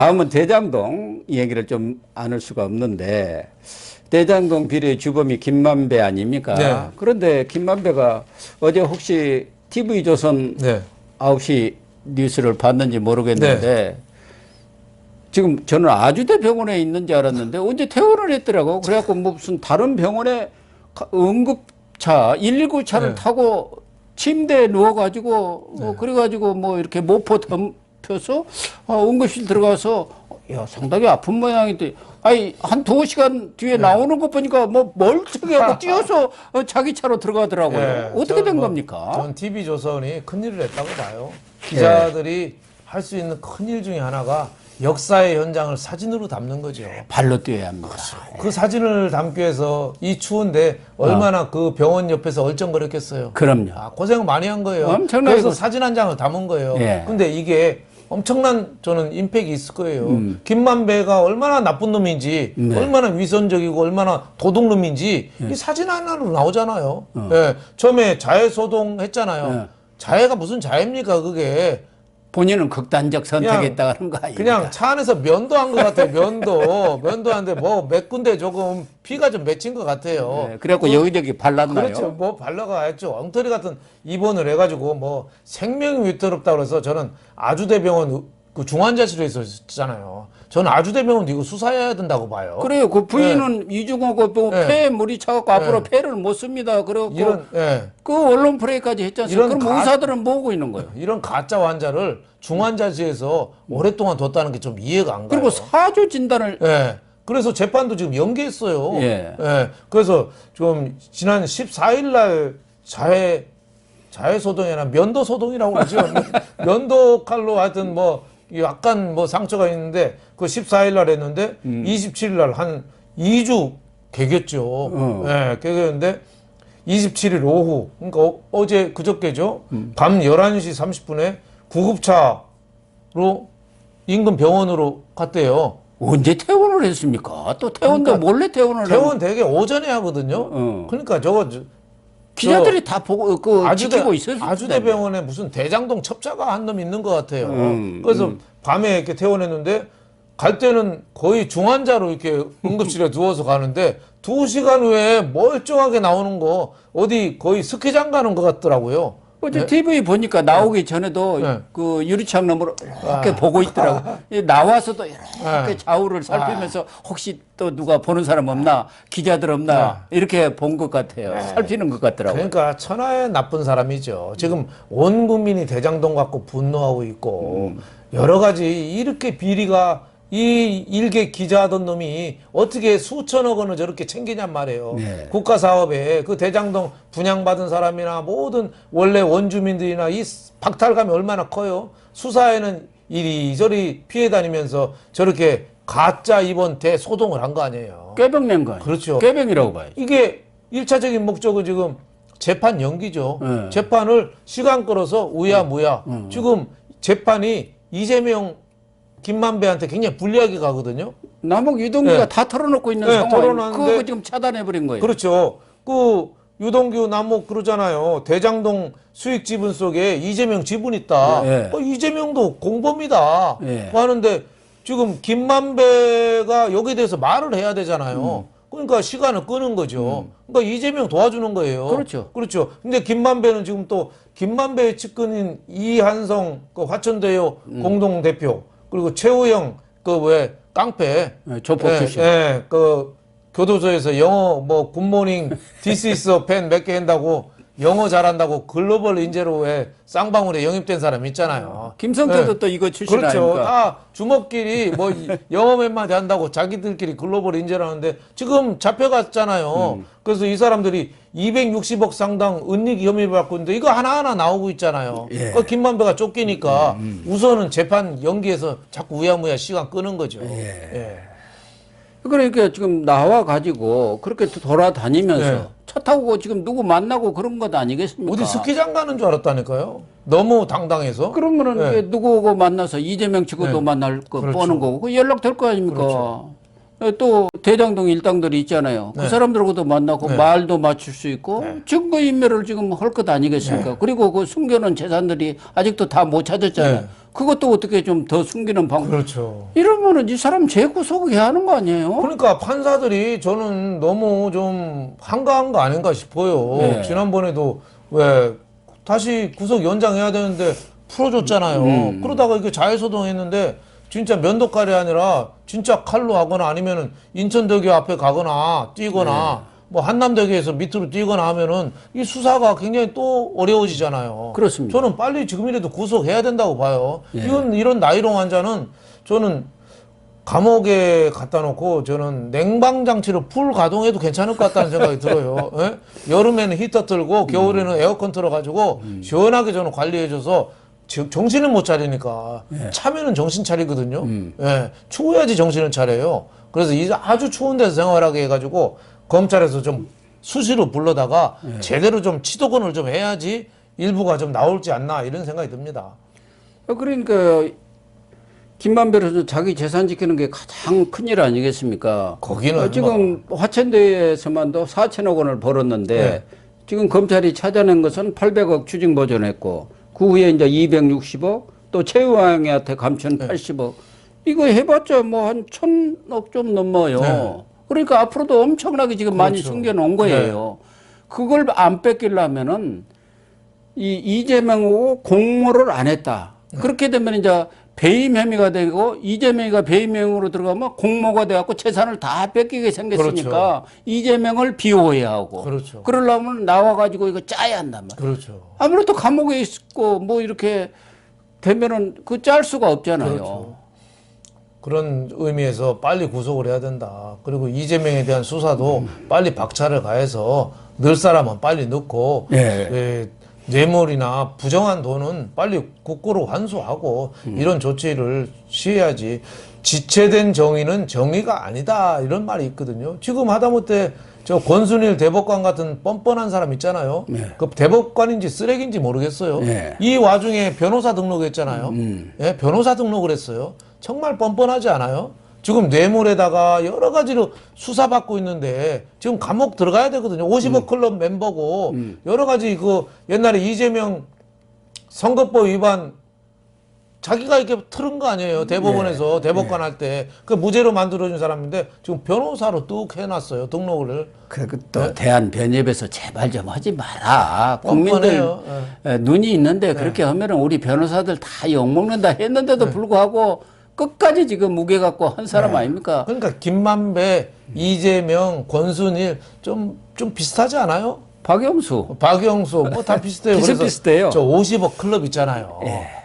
다음은 대장동 얘기를 좀안할 수가 없는데 대장동 비리 주범이 김만배 아닙니까? 네. 그런데 김만배가 어제 혹시 TV조선 네. 9시 뉴스를 봤는지 모르겠는데 네. 지금 저는 아주대 병원에 있는 줄 알았는데 언제 퇴원을 했더라고. 그래갖고 뭐 무슨 다른 병원에 가- 응급차 119차를 네. 타고 침대에 누워가지고 뭐 그래가지고 뭐 이렇게 모포 덮 여서 어, 응급실 들어가서 야 상당히 아픈 모양인데 아니 한 두 시간 뒤에 네. 나오는 거 보니까 뭐 멀쩡하고 뛰어서 어, 자기 차로 들어가더라고요. 예, 어떻게 저는 된 뭐, 겁니까? 전 TV 조선이 큰일을 했다고 봐요. 기자들이 할 수 있는 큰일 중에 하나가 역사의 현장을 사진으로 담는 거죠. 발로 뛰어야 합니다. 그 사진을 담기 위해서 이 추운데 얼마나 그 병원 옆에서 얼쩡거렸겠어요. 그럼요. 아, 고생 많이 한 거예요. 엄청나게 그래서 고- 사진 한 장을 담은 거예요. 예. 근데 이게 엄청난 저는 임팩이 있을 거예요. 음. 김만배가 얼마나 나쁜 놈인지, 네. 얼마나 위선적이고 얼마나 도둑놈인지 이 사진 하나로 나오잖아요. 예. 처음에 자해 소동 했잖아요. 어. 네. 자해가 무슨 자해입니까, 그게. 본인은 극단적 선택했다 하는 거 아니에요? 그냥 차 안에서 면도 한 것 같아요. 면도. 면도하는데 뭐 몇 군데 조금 피가 좀 맺힌 것 같아요. 네, 그래갖고 여기저기 발랐나요? 그렇죠. 뭐 발라가 했죠. 엉터리 같은 입원을 해가지고 뭐 생명이 위태롭다 그래서 저는 아주대병원 그 중환자실에 있었잖아요. 저는 아주대병원 이거 수사해야 된다고 봐요. 그래요. 그 부인은 이중호고 뭐 네. 폐에 물이 차갖고 앞으로 네. 폐를 못 씁니다. 그래갖고 이런 예. 그 언론 프레이까지 않습니까? 이런 그럼 가- 의사들은 뭐하고 있는 거예요? 이런 가짜 환자를 중환자실에서 오랫동안 뒀다는 게 좀 이해가 안 가요. 그리고 사주 진단을 예. 그래서 재판도 지금 연기했어요. 예. 그래서 좀 지난 14일 날 자해 자해 소동이나 면도 소동이라고 그러죠. 면도 칼로 하여튼 뭐 약간 뭐 상처가 있는데 그 14일 날 했는데 음. 27일 날 한 2주 개겼죠. 어. 예, 개겼는데 27일 오후 그러니까 어, 어제 그저께죠. 음. 밤 11시 30분에 구급차로 인근 병원으로 갔대요. 언제 퇴원을 했습니까? 또 퇴원도 몰래 퇴원을 퇴원 되게 오전에 하거든요. 어. 그러니까 저거 저- 기자들이 다 보고 그 아주대, 지키고 있었을 아주대 텐데. 병원에 무슨 대장동 첩자가 한 놈 있는 것 같아요. 음, 그래서 밤에 이렇게 퇴원했는데 갈 때는 거의 중환자로 이렇게 응급실에 누워서 가는데 두 시간 후에 멀쩡하게 나오는 거 어디 거의 스키장 가는 것 같더라고요. 어제 TV 보니까 나오기 전에도 네. 그 유리창 너머로 이렇게 보고 있더라고. 이 나와서도 이렇게 네. 좌우를 살피면서 혹시 또 누가 보는 사람 없나, 기자들 없나 이렇게 본 것 같아요. 살피는 것 같더라고요. 그러니까 천하의 나쁜 사람이죠. 지금 온 국민이 대장동 갖고 분노하고 있고 여러 가지 이렇게 비리가 이 일개 기자하던 놈이 어떻게 수천억 원을 저렇게 챙기냔 말이에요. 네. 국가 사업에 그 대장동 분양받은 사람이나 모든 원래 원주민들이나 이 박탈감이 얼마나 커요. 수사에는 이리저리 피해 다니면서 저렇게 가짜 입원 대소동을 한 거 아니에요. 꾀병 낸 거예요. 그렇죠. 꾀병이라고 봐요. 이게 일차적인 목적은 지금 재판 연기죠. 네. 재판을 시간 끌어서 우야무야. 지금 재판이 이재명 김만배한테 굉장히 불리하게 가거든요. 남욱 유동규가 네. 다 털어놓고 있는 네, 상황. 털어놨는데 그거 지금 차단해버린 거예요. 그렇죠. 그 유동규 남욱 그러잖아요. 대장동 수익 지분 속에 이재명 지분 있다. 네. 어, 이재명도 공범이다. 네. 하는데 지금 김만배가 여기에 대해서 말을 해야 되잖아요. 그러니까 시간을 끄는 거죠. 그러니까 이재명 도와주는 거예요. 그렇죠. 그렇죠. 근데 김만배는 지금 또 김만배의 측근인 이한성 그 화천대유 공동 대표 그리고 최우영 그 왜 깡패 네, 조폭 예, 출신. 예, 그 교도소에서 영어 뭐 굿모닝 디스 이스 펜몇 개 한다고 영어 잘한다고 글로벌 인재로 왜 쌍방울에 영입된 사람 있잖아요. 김성태도 예. 또 이거 출신 그렇죠. 아닙니까? 다 주먹끼리 뭐 이- 영어 몇 마디 한다고 자기들끼리 글로벌 인재라는데 지금 잡혀갔잖아요. 음. 그래서 이 사람들이 260억 상당 은닉 혐의 받고 있는데 이거 하나하나 나오고 있잖아요. 예. 그 김만배가 쫓기니까 우선은 재판 연기해서 자꾸 우야무야 시간 끄는 거죠. 예. 그러니까 지금 나와 가지고 그렇게 돌아다니면서 네. 차 타고 지금 누구 만나고 그런 것 아니겠습니까? 어디 스키장 가는 줄 알았다니까요. 너무 당당해서. 그러면은 네. 누구고 만나서 이재명 측고도 네. 만날 거 그렇죠. 뻔한 거고 그 연락 될 거 아닙니까? 예, 또 대장동 일당들이 있잖아요. 그 네. 사람들하고도 만나고 네. 말도 맞출 수 있고 네. 증거 인멸을 지금 할 것 아니겠습니까? 그리고 그 숨겨놓은 재산들이 아직도 다 못 찾았잖아요. 네. 그것도 어떻게 좀 더 숨기는 방법. 그렇죠. 이러면은 이 사람 재구속해야 하는 거 아니에요? 그러니까 판사들이 저는 너무 좀 한가한 거 아닌가 싶어요. 네. 지난번에도 왜 다시 구속 연장해야 되는데 풀어줬잖아요. 음. 그러다가 이게 자해소동했는데 진짜 면도칼이 아니라 진짜 칼로 하거나 아니면은 인천대교 앞에 가거나 뛰거나 네. 뭐 한남대교에서 밑으로 뛰거나 하면은 이 수사가 굉장히 또 어려워지잖아요. 그렇습니다. 저는 빨리 지금이라도 구속해야 된다고 봐요. 예. 이건 이런 나이롱 환자는 저는 감옥에 갖다 놓고 저는 냉방 장치를 풀 가동해도 괜찮을 것 같다는 생각이 들어요. 예? 여름에는 히터 틀고 겨울에는 에어컨 틀어가지고 시원하게 저는 관리해줘서 즉 정신을 못 차리니까 차면은 정신 차리거든요. 예, 추워야지 정신을 차려요. 그래서 이 아주 추운 데서 생활하게 해가지고 검찰에서 좀 수시로 불러다가 제대로 좀 치도권을 좀 해야지 일부가 좀 나올지 않나 이런 생각이 듭니다. 어, 그러니까 김만 변호사 자기 재산 지키는 게 가장 큰일 아니겠습니까? 거기는 어, 지금 화천대에서만도 4천억 원을 벌었는데 네. 지금 검찰이 찾아낸 것은 800억 추징 보전했고 그 후에 이제 260억 또 최우왕한테 감춘 네. 80억 이거 해봤자 뭐 한 천억 좀 넘어요. 네. 그러니까 앞으로도 엄청나게 지금 많이 그렇죠. 숨겨놓은 거예요. 그걸 안 뺏기려면은 이 이재명하고 공모를 안 했다. 그렇게 되면 이제 배임 혐의가 되고 이재명이가 배임 혐의로 들어가면 공모가 돼갖고 재산을 다 뺏기게 생겼으니까 이재명을 비호해야 하고 그렇죠. 그러려면 나와가지고 이거 짜야 한단 말이야. 그렇죠. 아무래도 감옥에 있고 뭐 이렇게 되면은 그 짤 수가 없잖아요. 그렇죠. 그런 의미에서 빨리 구속을 해야 된다. 그리고 이재명에 대한 수사도 빨리 박차를 가해서 넣을 사람은 빨리 넣고 예. 예, 뇌물이나 부정한 돈은 빨리 국고로 환수하고 이런 조치를 취해야지 지체된 정의는 정의가 아니다 이런 말이 있거든요. 지금 하다못해 저 권순일 대법관 같은 뻔뻔한 사람 있잖아요. 네. 그 대법관인지 쓰레기인지 모르겠어요. 네. 이 와중에 변호사 등록했잖아요. 예, 변호사 등록을 했어요. 정말 뻔뻔하지 않아요? 지금 뇌물에다가 여러 가지로 수사받고 있는데 지금 감옥 들어가야 되거든요. 50억 클럽 멤버고 여러 가지 그 옛날에 이재명 선거법 위반 자기가 이렇게 틀은 거 아니에요. 대법원에서 대법관 할 때 그 무죄로 만들어준 사람인데 지금 변호사로 뚝 해놨어요. 등록을. 그또 대한 변협에서 제발 좀 하지 마라. 국민들 뻔뻔해요. 에, 눈이 있는데 그렇게 하면은 우리 변호사들 다 욕먹는다 했는데도 불구하고 끝까지 지금 무게 갖고 한 사람 아닙니까? 그러니까 김만배, 이재명, 권순일 좀 좀 비슷하지 않아요? 박영수. 박영수 뭐 다 비슷해요. 비슷비슷해요. 예. 저 50억 클럽 있잖아요.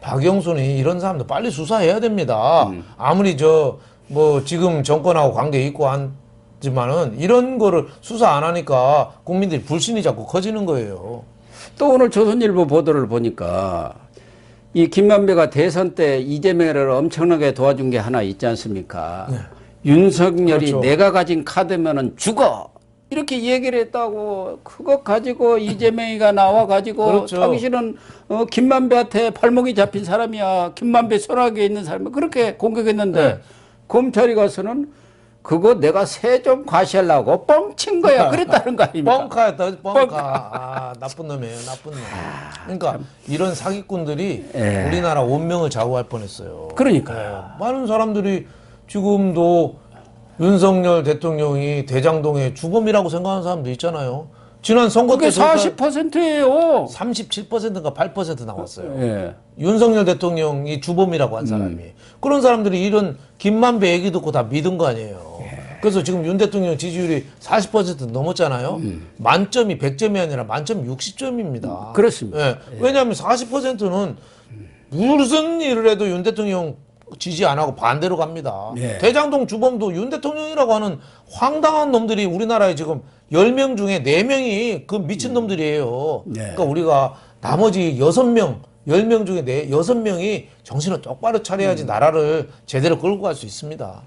박영수는 이런 사람들 빨리 수사해야 됩니다. 음. 아무리 저 뭐 지금 정권하고 관계 있고 하지만은 이런 거를 수사 안 하니까 국민들이 불신이 자꾸 커지는 거예요. 또 오늘 조선일보 보도를 보니까 이 김만배가 대선 때 이재명을 엄청나게 도와준 게 하나 있지 않습니까? 윤석열이 그렇죠. 내가 가진 카드면은 죽어. 이렇게 얘기를 했다고 그거 가지고 이재명이가 나와 가지고 그렇죠. 당신은 어, 김만배한테 발목이 잡힌 사람이야. 김만배 손아귀에 있는 사람이 그렇게 공격했는데 네. 검찰이 가서는 그거 내가 세 좀 과시하려고 뻥친 거야. 그랬다는 거 아닙니까? 뻥카였다, 뻥카. 아, 나쁜 놈이에요, 나쁜 놈. 그러니까 이런 사기꾼들이 예. 우리나라 운명을 좌우할 뻔했어요. 그러니까요. 네. 많은 사람들이 지금도 윤석열 대통령이 대장동의 주범이라고 생각하는 사람도 있잖아요. 지난 선거 그게 때 저희가 40%예요. 37%인가 8% 나왔어요. 예. 윤석열 대통령이 주범이라고 한 사람이 그런 사람들이 이런 김만배 얘기 듣고 다 믿은 거 아니에요. 그래서 지금 윤 대통령 지지율이 40% 넘었잖아요. 만점이 100점이 아니라 만점 60점입니다. 그렇습니다. 왜냐하면 40%는 무슨 일을 해도 윤 대통령 지지 안 하고 반대로 갑니다. 예. 대장동 주범도 윤 대통령이라고 하는 황당한 놈들이 우리나라에 지금 10명 중에 4명이 그 미친 놈들이에요. 네. 그러니까 우리가 나머지 6명, 10명 중에 네, 6명이 정신을 똑바로 차려야지 나라를 제대로 끌고 갈 수 있습니다.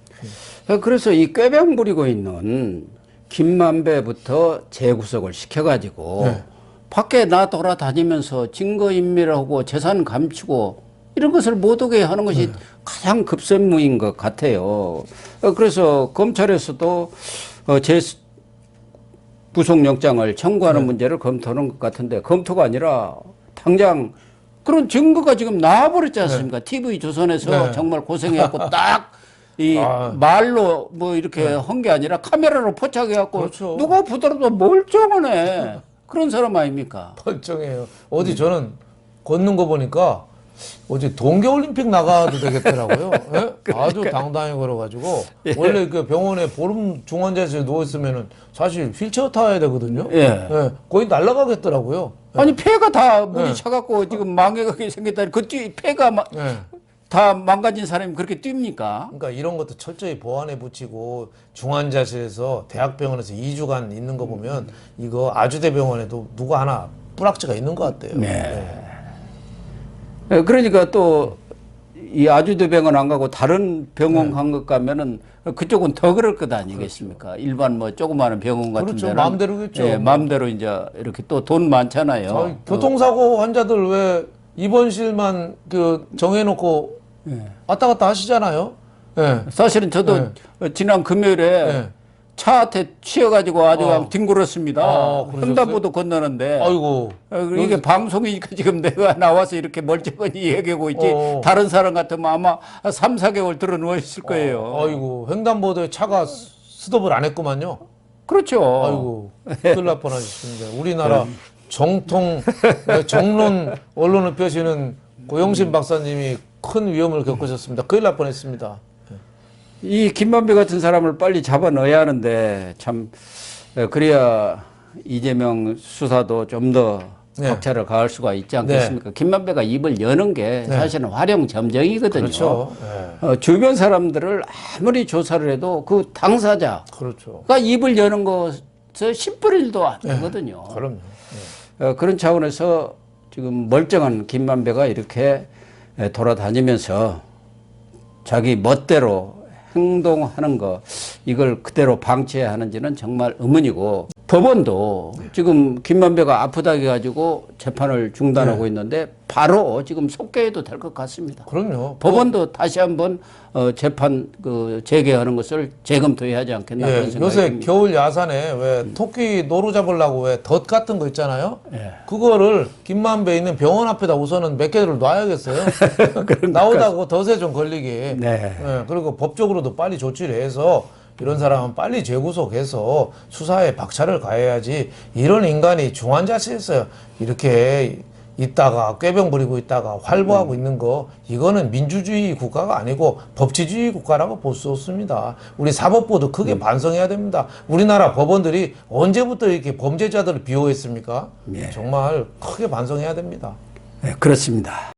그래서 이 꾀병 부리고 있는 김만배부터 재구속을 시켜가지고 네. 밖에 나 돌아다니면서 증거인멸하고 재산 감추고 이런 것을 못 오게 하는 것이 네. 가장 급선무인 것 같아요. 어, 그래서 검찰에서도 어, 재 구속영장을 청구하는 네. 문제를 검토하는 것 같은데 검토가 아니라 당장 그런 증거가 지금 나와버렸지 않습니까? TV 조선에서 네. 정말 고생해갖고 딱 이 아. 말로 뭐 이렇게 한게 아니라 카메라로 포착해갖고 그렇죠. 누가 보더라도 멀쩡하네 그런 사람 아닙니까? 멀쩡해요. 어디 저는 걷는 거 보니까 어제 동계올림픽 나가도 되겠더라고요. 예? 아주 당당히 걸어가지고 원래 그 병원에 보름 중환자실에 누워 있으면은 사실 휠체어 타야 되거든요. 예. 예, 거의 날아가겠더라고요. 아니 폐가 다 물이 네. 차갖고 지금 망해가게 생겼다니 그 뛰, 폐가 마- 예. 다 망가진 사람이 그렇게 뜁니까? 그러니까 이런 것도 철저히 보완해 붙이고 중환자실에서 대학병원에서 2주간 있는 거 보면 이거 아주대병원에도 누가 하나 뿌락지가 있는 것 같아요. 네. 예, 그러니까 또 이 아주대병원 안 가고 다른 병원 네. 간것 가면은 그쪽은 더 그럴 것 아니겠습니까? 일반 뭐 조그마한 병원 같은 그렇죠. 데는 마음대로겠죠. 예, 마음대로 이제 이렇게 또 돈 많잖아요. 아, 교통사고 환자들 왜 입원실만 그 정해놓고 예. 왔다 갔다 하시잖아요. 예. 사실은 저도 네. 지난 금요일에 네. 차한테 치여가지고 아주 그냥 뒹굴었습니다. 아? 횡단보도 건너는데 아이고. 어, 이게 방송이니까 지금 내가 나와서 이렇게 멀쩡하니 얘기하고 있지 어. 다른 사람 같으면 아마 3, 4개월 들어 누워 있을 거예요. 아이고 횡단보도에 차가 스- 스톱을 안 했구만요. 그렇죠. 아이고 큰일 날 뻔하셨습니다. 우리나라 정통 네, 정론 언론을 펴시는 고영신 박사님이 큰 위험을 겪으셨습니다. 큰일 날 뻔했습니다. 이 김만배 같은 사람을 빨리 잡아 넣어야 하는데 참 어, 그래야 이재명 수사도 좀더 네. 박차를 가할 수가 있지 않겠습니까? 김만배가 입을 여는 게 사실은 활용 점정이거든요. 그렇죠. 네. 어, 주변 사람들을 아무리 조사를 해도 그 당사자가 그렇죠. 입을 여는 것에 10분의 1도 안 되거든요. 그럼요. 어, 그런 차원에서 지금 멀쩡한 김만배가 이렇게 에, 돌아다니면서 자기 멋대로 행동하는 거 이걸 그대로 방치해야 하는지는 정말 의문이고 법원도 지금 김만배가 아프다 해가지고 재판을 중단하고 있는데 바로 지금 속개해도 될 것 같습니다. 그럼요. 법원도 다시 한번 어, 재판 그 재개하는 것을 재검토해야 하지 않겠나 예, 그런 생각이 요새 듭니다. 겨울 야산에 왜 토끼 노루 잡으려고 왜 덫 같은 거 있잖아요. 예. 그거를 김만배 있는 병원 앞에다 우선은 몇 개를 놔야겠어요. 나오다가 그 덫에 좀 걸리게. 네. 예, 그리고 법적으로도 빨리 조치를 해서 이런 사람은 빨리 재구속해서 수사에 박차를 가해야지 이런 인간이 중환자실에서 이렇게 있다가 꾀병 부리고 있다가 활보하고 있는 거 이거는 민주주의 국가가 아니고 법치주의 국가라고 볼 수 없습니다. 우리 사법부도 크게 반성해야 됩니다. 우리나라 법원들이 언제부터 이렇게 범죄자들을 비호했습니까? 정말 크게 반성해야 됩니다. 네, 그렇습니다.